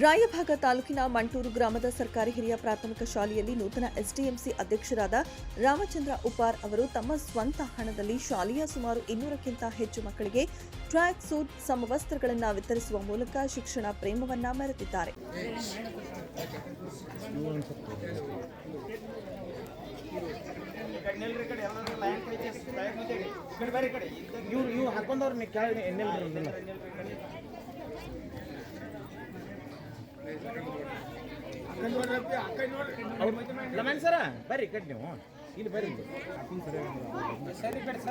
ರಾಯಭಾಗ ತಾಲೂಕಿನ ಮಂಟೂರು ಗ್ರಾಮದ ಸರ್ಕಾರಿ ಹಿರಿಯ ಪ್ರಾಥಮಿಕ ಶಾಲೆಯಲ್ಲಿ ನೂತನ ಎಸ್ಡಿಎಂಸಿ ಅಧ್ಯಕ್ಷರಾದ ರಾಮಚಂದ್ರ ಉಪಾರ್ ಅವರು ತಮ್ಮ ಸ್ವಂತ ಹಣದಲ್ಲಿ ಶಾಲೆಯ ಸುಮಾರು ಇನ್ನೂರಕ್ಕಿಂತ ಹೆಚ್ಚು ಮಕ್ಕಳಿಗೆ ಟ್ರ್ಯಾಕ್ ಸೂಟ್ ಸಮವಸ್ತ್ರಗಳನ್ನು ವಿತರಿಸುವ ಮೂಲಕ ಶಿಕ್ಷಣ ಪ್ರೇಮವನ್ನ ನೀವು ಲಮನ್ ಸರ ಬರ್ರಿ ಕಟ್ ನೀವು.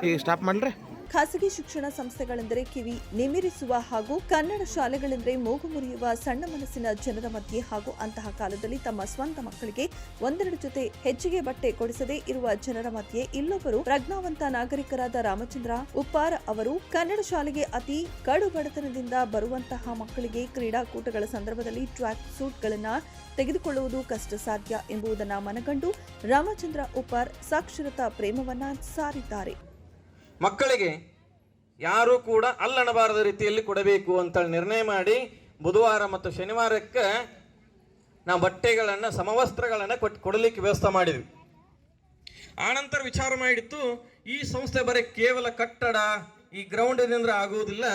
ಈಗ ಸ್ಟಾಪ್ ಮಾಡ್ರಿ. ಖಾಸಗಿ ಶಿಕ್ಷಣ ಸಂಸ್ಥೆಗಳೆಂದರೆ ಕಿವಿ ನಿಮಿರಿಸುವ ಹಾಗೂ ಕನ್ನಡ ಶಾಲೆಗಳೆಂದರೆ ಮೂಗು ಮುರಿಯುವ ಸಣ್ಣ ಮನಸ್ಸಿನ ಜನರ ಮಧ್ಯೆ ಹಾಗೂ ಅಂತಹ ಕಾಲದಲ್ಲಿ ತಮ್ಮ ಸ್ವಂತ ಮಕ್ಕಳಿಗೆ ಒಂದೆರಡು ಜೊತೆ ಹೆಚ್ಚಿಗೆ ಬಟ್ಟೆ ಕೊಡಿಸದೇ ಇರುವ ಜನರ ಮಧ್ಯೆ ಇಲ್ಲೊಬ್ಬರು ಪ್ರಜ್ಞಾವಂತ ನಾಗರಿಕರಾದ ರಾಮಚಂದ್ರ ಉಪ್ಪಾರ ಅವರು ಕನ್ನಡ ಶಾಲೆಗೆ ಅತಿ ಕಡು ಬಡತನದಿಂದ ಬರುವಂತಹ ಮಕ್ಕಳಿಗೆ ಕ್ರೀಡಾಕೂಟಗಳ ಸಂದರ್ಭದಲ್ಲಿ ಟ್ರ್ಯಾಕ್ ಸೂಟ್ಗಳನ್ನು ತೆಗೆದುಕೊಳ್ಳುವುದು ಕಷ್ಟ ಸಾಧ್ಯ ಎಂಬುದನ್ನು ಮನಗಂಡು ರಾಮಚಂದ್ರ ಉಪ್ಪಾರ್ ಸಾಕ್ಷರತಾ ಪ್ರೇಮವನ್ನ ಸಾರಿದ್ದಾರೆ. ಮಕ್ಕಳಿಗೆ ಯಾರೂ ಕೂಡ ಅಲ್ಲಣಬಾರದ ರೀತಿಯಲ್ಲಿ ಕೊಡಬೇಕು ಅಂತ ನಿರ್ಣಯ ಮಾಡಿ ಬುಧವಾರ ಮತ್ತು ಶನಿವಾರಕ್ಕೆ ನಾವು ಬಟ್ಟೆಗಳನ್ನು, ಸಮವಸ್ತ್ರಗಳನ್ನು ಕೊಟ್ಟು ಕೊಡಲಿಕ್ಕೆ ವ್ಯವಸ್ಥೆ ಮಾಡಿದ್ವಿ. ಆನಂತರ ವಿಚಾರ ಮಾಡಿತ್ತು ಈ ಸಂಸ್ಥೆ ಬರೀ ಕೇವಲ ಕಟ್ಟಡ, ಈ ಗ್ರೌಂಡಿನಿಂದ ಆಗುವುದಿಲ್ಲ.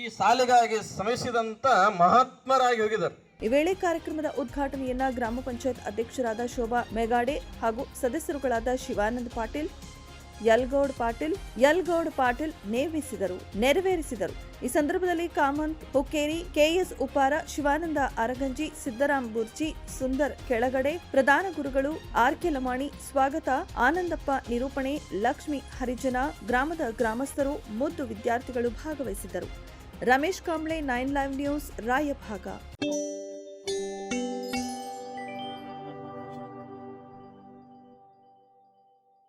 ಈ ಸಾಲಿಗಾಗಿ ಶ್ರಮಿಸಿದಂತ ಮಹಾತ್ಮರಾಗಿ ಹೋಗಿದ್ದಾರೆ. ಈ ವೇಳೆ ಕಾರ್ಯಕ್ರಮದ ಉದ್ಘಾಟನೆಯನ್ನ ಗ್ರಾಮ ಪಂಚಾಯತ್ ಅಧ್ಯಕ್ಷರಾದ ಶೋಭಾ ಮೆಗಾಡೆ ಹಾಗೂ ಸದಸ್ಯರುಗಳಾದ ಶಿವಾನಂದ್ ಪಾಟೀಲ್, ಯಲ್ಗೌಡ್ ಪಾಟೀಲ್ ಯಲ್ಗೌಡ್ ಪಾಟೀಲ್ ನೇಮಿಸಿದರು, ನೆರವೇರಿಸಿದರು. ಈ ಸಂದರ್ಭದಲ್ಲಿ ಕಾಮಂತ್, ಹುಕ್ಕೇರಿ, ಕೆಎಸ್ ಉಪಾರ ಶಿವಾನಂದ ಅರಗಂಜಿ, ಸಿದ್ದರಾಮ್ ಬುರ್ಜಿ, ಸುಂದರ್ ಕೆಳಗಡೆ, ಪ್ರಧಾನ ಗುರುಗಳು ಆರ್ ಕೆ ಲಮಾಣಿ, ಸ್ವಾಗತ, ಆನಂದಪ್ಪ ನಿರೂಪಣೆ, ಲಕ್ಷ್ಮಿ ಹರಿಜನ, ಗ್ರಾಮದ ಗ್ರಾಮಸ್ಥರು, ಮುದ್ದು ವಿದ್ಯಾರ್ಥಿಗಳು ಭಾಗವಹಿಸಿದ್ದರು. Ramesh Kamble nine live news Raybag